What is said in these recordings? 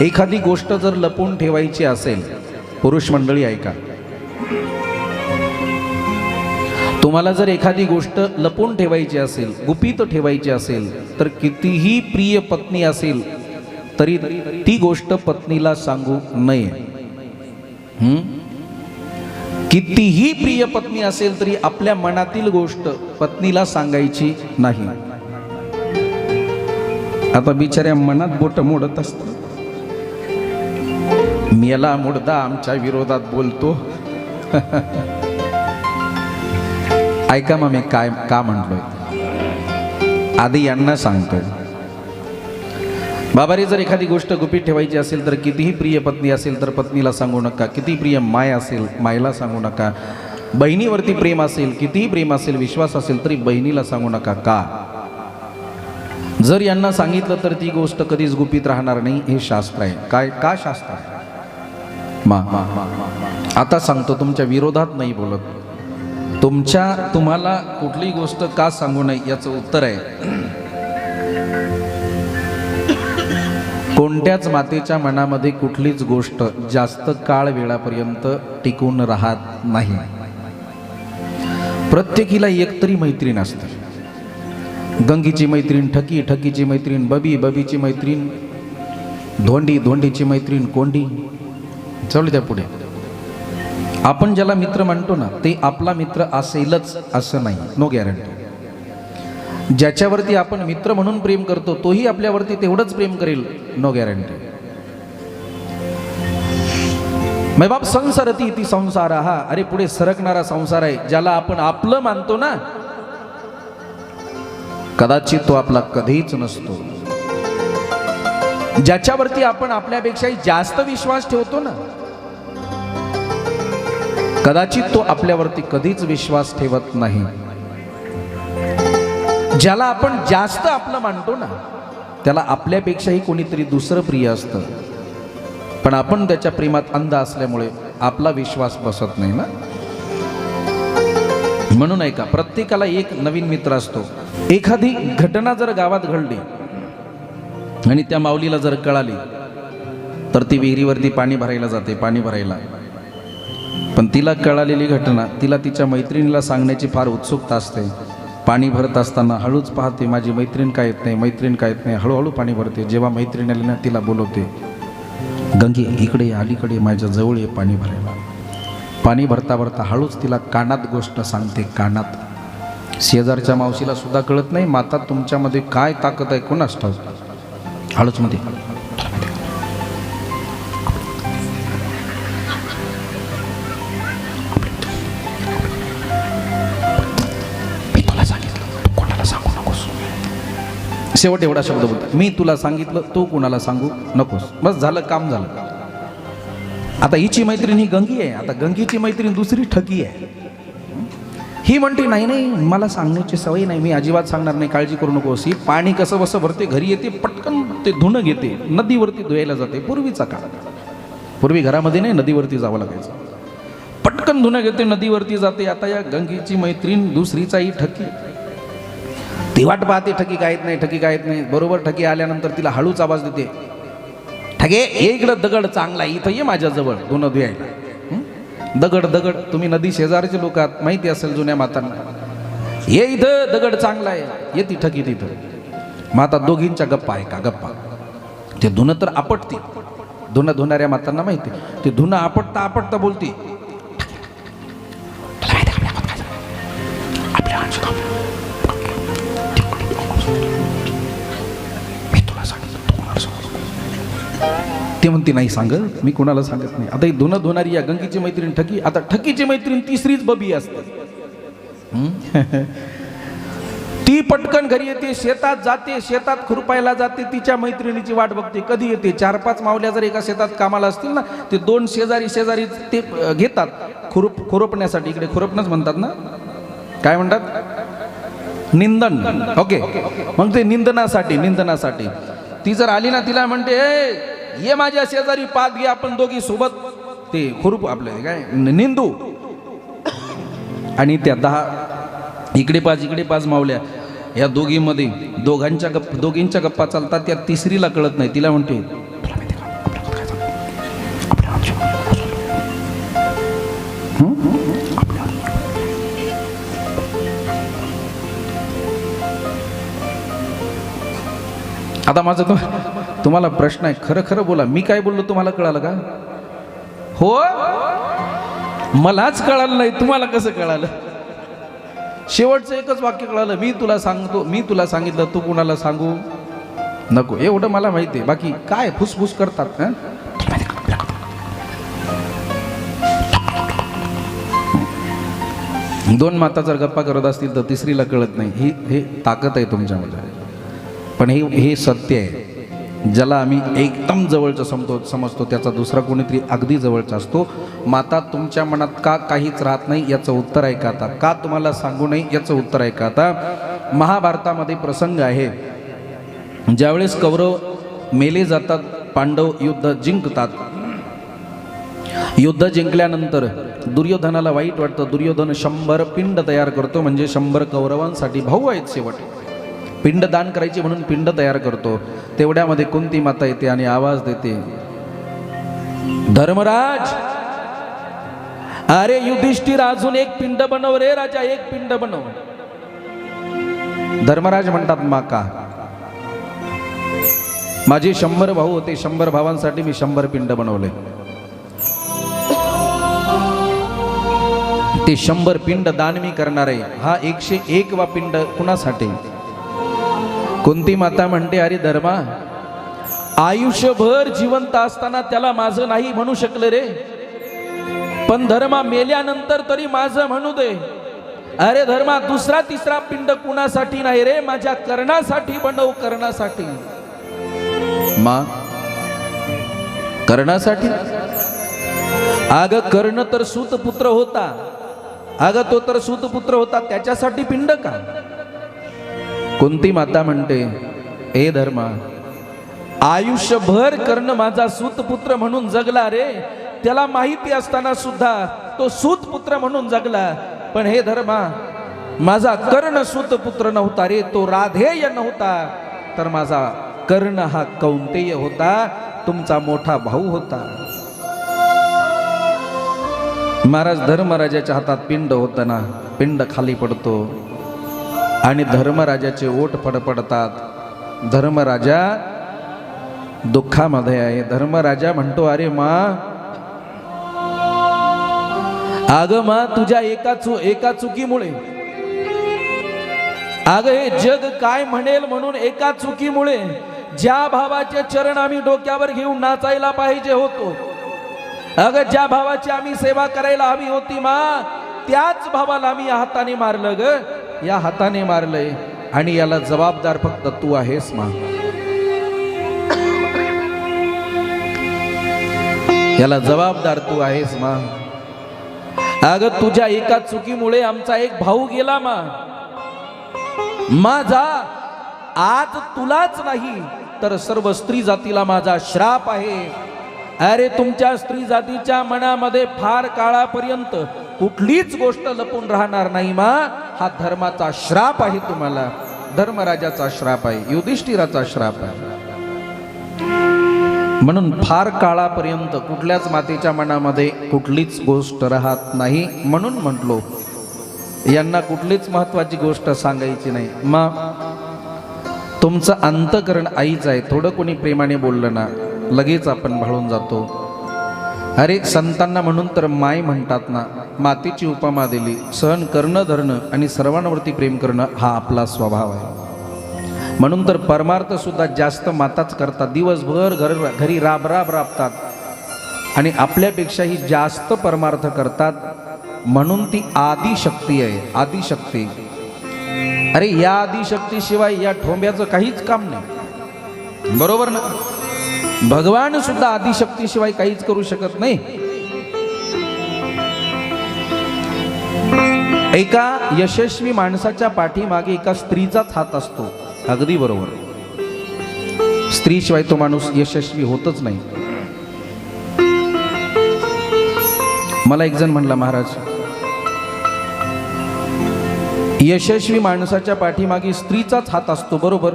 एखादी गोष्ट जर लपून ठेवायची असेल पुरुष मंडळी ऐका. तुम्हाला जर एखादी गोष्ट लपून ठेवायची असेल गुपित ठेवायची असेल तर कितीही प्रिय पत्नी असेल तरी ती गोष्ट पत्नीला सांगू नये. कितीही प्रिय पत्नी असेल तरी आपल्या मनातील गोष्ट पत्नीला सांगायची नाही. आता बिचाऱ्या मनात बोट मोडत असतात. मेला मुडदा आमच्या विरोधात बोलतो. ऐका मग मी काय का म्हणलोय आधी यांना सांगतोय बाबारी जर एखादी गोष्ट गुपित ठेवायची असेल तर कितीही प्रिय पत्नी असेल तर पत्नीला सांगू नका. किती प्रिय माय असेल मायला सांगू नका. बहिणीवरती प्रेम असेल कितीही प्रेम असेल विश्वास असेल तरी बहिणीला सांगू नका. का? जर यांना सांगितलं तर ती गोष्ट कधीच गुपित राहणार नाही हे शास्त्र आहे. काय का शास्त्र आहे? मा. मा आता सांगतो तुमच्या विरोधात नाही बोलत. तुमच्या तुम्हाला कुठली गोष्ट का सांगू नये याचं उत्तर आहे. कोणत्याच मातेच्या मनामध्ये कुठलीच गोष्ट जास्त काळ वेळापर्यंत टिकून राहत नाही. प्रत्येकीला एकतरी मैत्रीण असते. गंगीची मैत्रीण ठकी ठकीची मैत्रीण बबी बबीची मैत्रीण धोंडी धोंडीची मैत्रीण कोंडी. चालू त्या पुढे. आपण ज्याला मित्र म्हणतो ना ते आपला मित्र असेलच असं नाही. नो गॅरंटी ज्याच्यावरती आपण मित्र म्हणून प्रेम करतो तोही आपल्यावरती तेवढंच प्रेम करेल. नो गॅरंटी मै बाप संसारती ती संसार हा. अरे पुढे सरकणारा संसार आहे ज्याला आपण आपलं मानतो ना कदाचित तो आपला कधीच नसतो. ज्याच्यावरती आपण आपल्यापेक्षाही जास्त विश्वास ठेवतो ना कदाचित तो आपल्यावरती कधीच विश्वास ठेवत नाही. ज्याला आपण जास्त आपलं मानतो ना त्याला आपल्यापेक्षाही कोणीतरी दुसरं प्रिय असतं. पण आपण त्याच्या प्रेमात अंध असल्यामुळे आपला विश्वास बसत नाही ना. म्हणून ऐका प्रत्येकाला एक नवीन मित्र असतो. एखादी घटना जर गावात घडली आणि त्या माऊलीला जर कळाली तर ती विहिरीवरती पाणी भरायला जाते पाणी भरायला. पण तिला कळालेली घटना तिला तिच्या मैत्रिणीला सांगण्याची फार उत्सुकता असते. पाणी भरत असताना हळूच पाहते माझी मैत्रीण काय येत नाही मैत्रीण काय येत नाही हळूहळू पाणी भरते. जेव्हा मैत्रीण आली ना तिला बोलवते गंगे इकडे अलीकडे माझ्या जवळ ये पाणी भरायला. पाणी भरता भरता हळूच तिला कानात गोष्ट सांगते कानात. शेजारच्या मावशीला सुद्धा कळत नाही माता तुमच्यामध्ये काय ताकद आहे? कोणास ठाऊक हळूच मध्ये मी तुला सांगितलं तू कोणाला सांगू नकोस. शेवट एवढा शब्द बोलतो. मी तुला सांगितलं तू कोणाला सांगू नकोस. बस झालं काम झालं. आता हिची मैत्रीण ही गंगी आहे. आता गंगीची मैत्रीण दुसरी ठकी आहे. ही म्हणते नाही नाही मला सांगण्याची सवय नाही मी अजिबात सांगणार नाही काळजी करू नकोस ही पाणी कसं बसं भरते घरी येते पटकन ते धुणं घेते नदीवरती धुवायला जाते पूर्वीचा काळ. पूर्वी घरामध्ये नाही नदीवरती जावं लागायचं. पटकन धुणं घेते नदीवरती जाते आता या गंगीची मैत्रीण दुसरीचाही ठकी. ती वाट पाहते ठकी काय नाही ठकी काय नाही. बरोबर ठकी आल्यानंतर तिला हळूच आवाज देते. ठगे इकडं दगड चांगला आहे, इथं ये माझ्याजवळ धुणं धुयायला. दगड दगड. तुम्ही नदी शेजारचे लोक आहात माहिती असेल जुन्या मातांना. ये इथं दगड चांगला आहे. ये तिथं की तिथं. माता दोघींच्या गप्पा आहे का? गप्पा. ते धुणं तर आपटते धुणं धुणाऱ्या मातांना माहिती ते धुणं आपटता आपटता बोलते नको. म्हणते नाही सांगत मी कोणाला सांगत नाही. आता ही धुणारी या गंगीची मैत्रीण ठकी आता ठकीची मैत्रीण तिसरीच बबी असते. ती पटकन घरी येते शेतात जाते शेतात खुरपायला जाते तिच्या मैत्रिणीची वाट बघते कधी येते? चार पाच मावल्या जर एका शेतात कामाला असतील ना ते दोन शेजारी शेजारी ते घेतात. खुरप खुरपण्यासाठी इकडे खुरपणंच म्हणतात ना? काय म्हणतात? निंदन. ओके. मग ते निंदनासाठी निंदनासाठी. ती जर आली ना तिला म्हणते ये माझ्या शेजारी पाच घे आपण दोघी सोबत. ते खुरप आपलं काय? निंदू. आणि त्या दहा इकडे पाच इकडे पाच मावल्या या दोघीमध्ये दोघांच्या गप्प दोघींच्या गप्पा चालतात त्या तिसरीला कळत नाही. तिला म्हणते आता माझं तो तुम्हाला प्रश्न आहे. खरं खरं बोला. मी काय बोललो तुम्हाला कळालं का? हो? मलाच कळालं नाही. तुम्हाला कसं कळालं? शेवटचं एकच वाक्य कळालं. मी तुला सांगतो मी तुला सांगितलं तू कुणाला सांगू? नको. एवढं मला माहिती आहे. बाकी काय फुसफुस करतात ना दोन माता जर गप्पा करत असतील तर तिसरीला कळत नाही. ही हे ताकद आहे तुमच्यामध्ये. पण हे हे सत्य आहे. ज्याला आम्ही एकदम जवळचं समतो समजतो त्याचा दुसरा कोणीतरी अगदी जवळचा असतो. माता तुमच्या मनात का काहीच राहत नाही याचं उत्तर आहे का आता? का तुम्हाला सांगू नाही याचं उत्तर आहे का आता? महाभारतामध्ये प्रसंग आहे. ज्यावेळेस कौरव मेले जातात पांडव युद्ध जिंकतात. युद्ध जिंकल्यानंतर दुर्योधनाला वाईट वाटतं. दुर्योधन शंभर पिंड तयार करतो म्हणजे शंभर कौरवांसाठी भाऊ आहेत शेवट. पिंड दान करायची म्हणून पिंड तयार करतो. तेवढ्यामध्ये कोणती माता येते आणि आवाज देते. धर्मराज! अरे युधिष्ठिर अजून एक पिंड बनव रे राजा एक पिंड बनव. धर्मराज म्हणतात माका. माझे शंभर भाऊ होते शंभर भावांसाठी मी शंभर पिंड बनवले. ते शंभर पिंड दान मी करणार. आहे हा एकशे एक वा पिंड कुणासाठी? कोणती माता म्हणते अरे धर्मा आयुष्यभर जिवंत असताना त्याला माझं नाही म्हणू शकलं रे. पण धर्मा मेल्यानंतर तरी माझं म्हणू दे. अरे धर्मा दुसरा तिसरा पिंड कुणासाठी नाही रे? माझ्या कर्णासाठी बनव कर्णासाठी. मा कर्णासाठी? अग कर्ण तर सुतपुत्र होता. अगं तो तर सुतपुत्र होता. त्याच्यासाठी पिंड का? कोणती माता म्हणते? ए धर्मा आयुष्यभर कर्ण माझा सुतपुत्र म्हणून जगला रे. त्याला माहिती असताना सुद्धा तो सूतपुत्र म्हणून जगला. पण हे धर्मा माझा कर्ण सुतपुत्र नव्हता रे तो राधेय नव्हता. तर माझा कर्ण हा कौंतेय होता तुमचा मोठा भाऊ होता. महाराज धर्मराजाच्या हातात पिंड होतं ना पिंड खाली पडतो. आणि धर्मराजाचे ओट फडफडतात. धर्मराजा दुःखामध्ये आहे. धर्मराजा म्हणतो अरे मा अग मा तुझ्या एका चु एका चुकीमुळे. अग हे जग काय म्हणेल म्हणून एका चुकीमुळे. ज्या भावाचे चरण आम्ही डोक्यावर घेऊन नाचायला पाहिजे होतो. अगं ज्या भावाची आम्ही सेवा करायला हवी होती मा त्याच भावाला आम्ही हाताने मारलं ग. या हाताने मारलंय आणि याला जबाबदार फक्त तू आहेस मा. याला जबाबदार तू आहेस मा. अगं तुझ्या एका चुकीमुळे आमचा एक भाऊ गेला मा. माझा आज तुलाच नाही तर सर्व स्त्री जातीला माझा श्राप आहे. अरे तुमच्या स्त्री जातीच्या मनामध्ये फार काळापर्यंत कुठलीच गोष्ट लपून राहणार नाही मा. हा धर्माचा श्राप आहे तुम्हाला. धर्मराजाचा श्राप आहे युधिष्ठिराचा श्राप आहे. म्हणून फार काळापर्यंत कुठल्याच मातेच्या मनामध्ये कुठलीच गोष्ट राहत नाही म्हणून म्हटलो. यांना कुठलीच महत्वाची गोष्ट सांगायची नाही. मग तुमचं अंतकरण आईच आहे थोडं कोणी प्रेमाने बोललं ना लगेच आपण भाळून जातो. अरे संतांना म्हणून तर माय म्हणतात ना मातीची उपमा दिली. सहन करणं धरणं आणि सर्वांवरती प्रेम करणं हा आपला स्वभाव आहे. म्हणून तर परमार्थसुद्धा जास्त माताच करतात. दिवसभर घर घरी राब राब राबतात. आणि आपल्यापेक्षाही जास्त परमार्थ करतात. म्हणून ती आदिशक्ती आहे. आदिशक्ती. अरे या आदिशक्तीशिवाय या ठोंब्याचं काहीच काम नाही. बरोबर ना? भगवान सुद्धा आदिशक्तीशिवाय काहीच करू शकत नाही. एका यशस्वी माणसाच्या पाठीमागे एका स्त्रीचाच हात असतो. अगदी बरोबर. स्त्रीशिवाय तो माणूस यशस्वी होतच नाही. मला एक जण म्हणला महाराज यशस्वी माणसाच्या पाठीमागे स्त्रीचाच हात असतो बरोबर?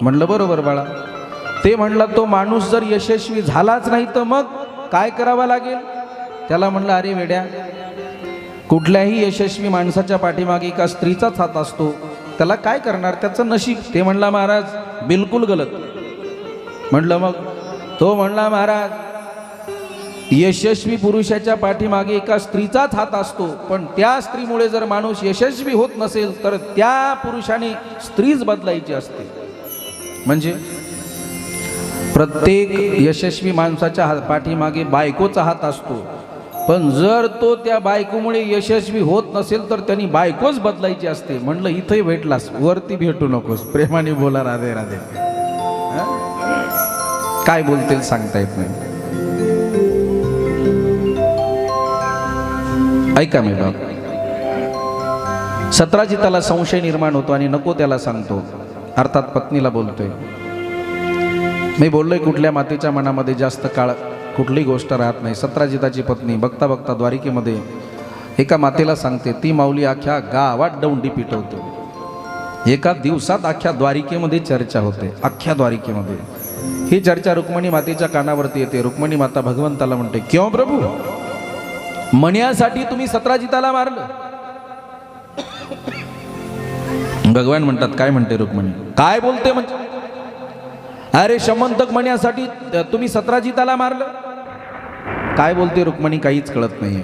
म्हणलं बरोबर बाळा. ते म्हणलं तो माणूस जर यशस्वी झालाच नाही तर मग काय करावं लागेल? त्याला म्हणलं अरे वेड्या कुठल्याही यशस्वी माणसाच्या पाठीमागे एका स्त्रीचाच हात असतो त्याला काय करणार? त्याचं नशीब. ते म्हणला महाराज बिलकुल गलत. म्हटलं मग? तो म्हणला महाराज यशस्वी पुरुषाच्या पाठीमागे एका स्त्रीचाच हात असतो पण त्या स्त्रीमुळे जर माणूस यशस्वी होत नसेल तर त्या पुरुषाने स्त्रीच बदलायची असते. म्हणजे प्रत्येक यशस्वी माणसाच्या हात पाठीमागे बायकोचा हात असतो. पण जर तो त्या बायकोमुळे यशस्वी होत नसेल तर त्यांनी बायकोच बदलायची असते. म्हणलं इथंही भेटलास वरती भेटू नकोस. प्रेमाने बोला राधे राधे. काय बोलतील सांगता येत नाही. ऐका मी बाब सत्राची त्याला संशय निर्माण होतो आणि नको त्याला सांगतो. अर्थात पत्नीला बोलतोय. मी बोललोय कुठल्या मातेच्या मनामध्ये जास्त काळ कुठली गोष्ट राहत नाही. सत्राजिताची पत्नी बघता बघता द्वारिकेमध्ये एका मातेला सांगते ती माऊली अख्ख्या गावात दौंडी पिटवते. एका दिवसात अख्ख्या द्वारिकेमध्ये चर्चा होते अख्ख्या द्वारिकेमध्ये. ही चर्चा रुक्मिणी मातेच्या कानावरती येते. रुक्मिणी माता भगवंताला म्हणते क्यों प्रभू? मण्यासाठी तुम्ही सत्राजिताला मारलं. भगवान म्हणतात काय म्हणते रुक्मिणी? काय बोलते म्हणजे? अरे शमंतक म्हणण्यासाठी तुम्ही सत्राजिताला मारलं. काय बोलते रुक्मणी? काहीच कळत नाही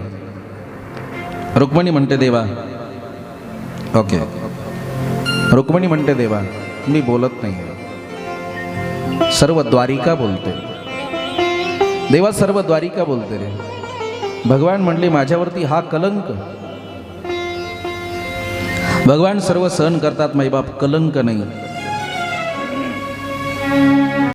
रुक्मणी म्हणते देवा. ओके. रुक्मिणी म्हणते देवा मी बोलत नाही सर्व द्वारिका बोलते. देवा सर्व द्वारिका बोलते रे. भगवान म्हणले माझ्यावरती हा कलंक. भगवान सर्व सहन करतात माईबाप कलंक नाही.